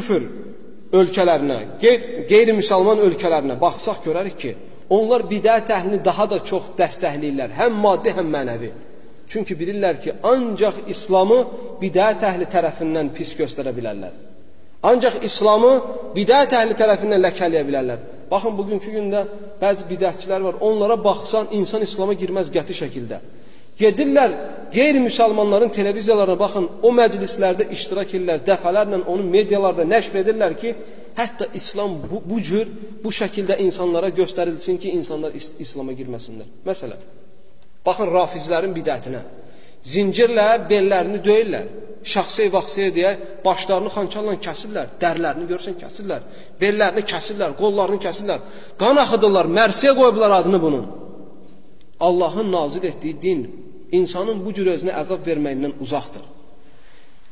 küfür ölkələrinə, qeyri-müsəlman ölkələrinə baxsaq görərik ki, onlar bidət əhlini daha da çox dəstəkləyirlər, həm maddi, həm mənəvi. Çünki bilirlər ki, ancaq İslamı bidət əhli tərəfindən pis göstərə bilərlər. Ancaq İslamı bidət əhli tərəfindən ləkələyə bilərlər. Baxın, bugünkü gündə bəzi bidətçilər var, onlara baxsan, insan İslama girməz qəti şəkildə. Gedirlər qeyri-müsəlmanların televiziyalarına baxın, o məclislərdə iştirak edirlər, dəfələrlə onu medialarda nəşr edirlər ki, hətta İslam bu, bu cür, bu şəkildə insanlara göstərilsin ki, insanlar is İslama girməsinlər. Məsələn, baxın rafizlərin bidətinə. Zincirlə bellərini döyürlər. Şəxsiy vaxtsiyə deyə başlarını xançalla kəsirlər, dərlərini görsən kəsirlər, bellərini kəsirlər, qollarını kəsirlər, qan axıdırlar, mərsiyə qoyublar adını bunun. Allahın nazil etdiyi din insanın bu cür özünə əzab verməyindən uzaqdır.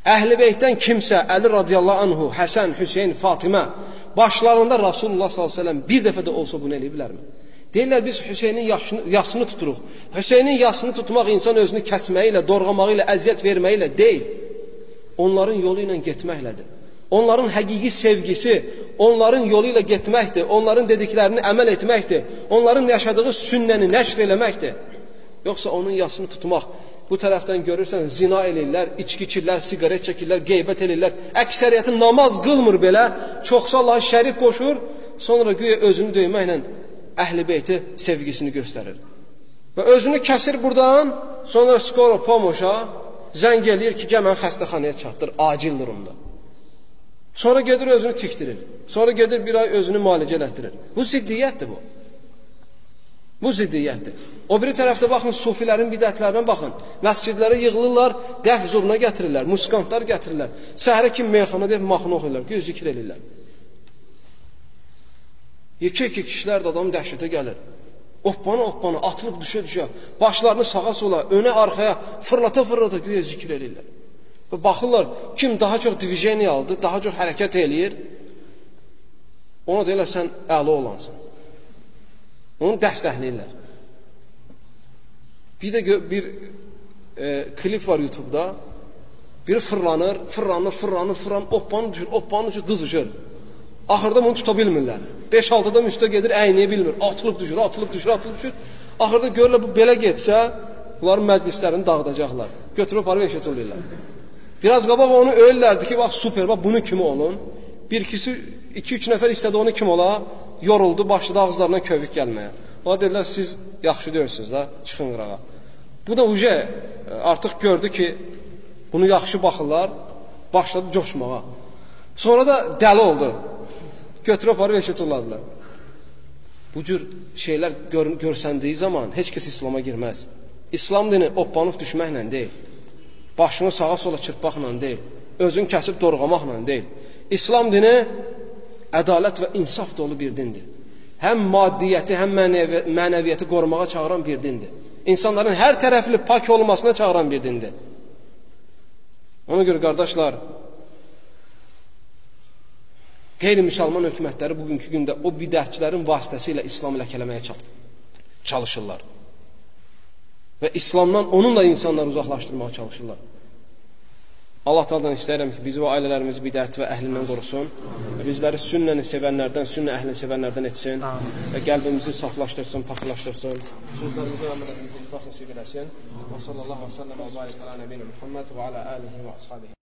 Əhl-i beytdən kimsə, Əli radiyallahu anhu, Həsən, Hüseyin, Fatimə başlarında Rasulullah s.ə.v bir dəfə də olsa bunu eləyə bilərmi? Deyirlər, biz Hüseynin yaşını, yasını tuturuq. Hüseynin yasını tutmaq insan özünü kəsməyi ilə, dorğamağı ilə, əziyyət verməyi ilə deyil. Onların yolu ilə getməklədir. Onların həqiqi sevgisi, onların yolu ilə getməkdir, onların dediklərini əməl etməkdir, onların yaşadığı sünnəni nəşr eləməkdir. Yoxsa onun yasını tutmaq. Bu tərəfdən görürsən, zina eləyirlər, içki içirlər, siqaret çəkirlər, qeybət eləyirlər. Əksəriyyəti namaz qılmır belə, çoxsa Allah şərik qoşur, sonra güya özünü döyməklə əhl-i beyti sevgisini göstərir. Və özünü kəsir buradan, sonra skoro pomoşa zəng eləyir ki, gəl mən xəstəxanaya çatdır, acil durumda. Sonra gedir özünü tikdirir. Sonra gedir bir ay özünü müalicə elətdirir. Bu ziddiyyətdir bu. Bu ziddiyyətdir. O biri tərəfdə baxın, sufilərin bidətlərinə baxın. Məscidlərə yığılırlar, dəf zurna gətirirlər, muskantlar gətirirlər. Səhərə kim meyxana deyib mahnı oxuyurlar, göz zikr edirlər. Yekə-yekə kişilər də adam dəhşətə gəlir. Oppana oppana atılıb düşə-düşə, başlarını sağa sola, önə arxaya fırlata-fırlata güya zikr edirlər. Və baxırlar, kim daha çox diviziyoniya aldı, daha çox hərəkət eləyir, ona deyirlər, sən əli olansan. Onu dəstəkləyirlər. Bir də bir e, klip var YouTube-da. Biri fırlanır, fırlanır, fırlanır, fırlanır, oppanı düşür, oppanı düşür, qızışır. Axırda bunu tuta bilmirlər. 5-6 adam üstə gedir, əyniyə bilmir. Atılıb düşür, atılıb düşür, atılıb düşür. Axırda görürlər bu belə getsə, bunların məclislərini dağıdacaqlar. Götürüb aparıb eşitirlər. Biraz qabaq onu öyürlərdi ki, bax super, bax bunun kimi olun. Bir ikisi, iki-üç nəfər istədi onu kim ola, yoruldu, başladı ağızlarına kövük gəlməyə. Ona dedilər, siz yaxşı deyirsiniz da, çıxın qırağa. Bu da uca artıq gördü ki, bunu yaxşı baxırlar, başladı coşmağa. Sonra da dəli oldu. Götürüb aparıb eşə tulladılar. Bu cür şeylər gör görsəndiyi zaman heç kəs İslama girməz. İslam dini oppanıb düşməklə deyil. Başını sağa sola çırpmaqla deyil. Özün kəsib dorğamaqla deyil. İslam dini ədalət və insaf dolu bir dindir. Həm maddiyyəti, həm mənəvi mənəviyyəti qorumağa çağıran bir dindir. İnsanların hər tərəfli pak olmasına çağıran bir dindir. Ona görə qardaşlar, qeyri-müsəlman hökumətləri bugünkü gündə o bidətçilərin vasitəsilə İslamı ləkələməyə çalışırlar. Və İslamdan onunla insanları uzaqlaşdırmağa çalışırlar. Allah Taala'dan istəyirəm ki, bizi və ailələrimizi bidət və əhlindən qorusun. Və bizləri sünnəni sevənlərdən, sünnə əhlini sevənlərdən etsin və qəlbimizi saflaşdırsın, paxlaşdırsın. Sözlərimizi əmrə ixlas nəsib eləsin. Və sallallahu əleyhi və səlləm və barik alə nəbiyyina Muhammed və alə alihi və ashabihi.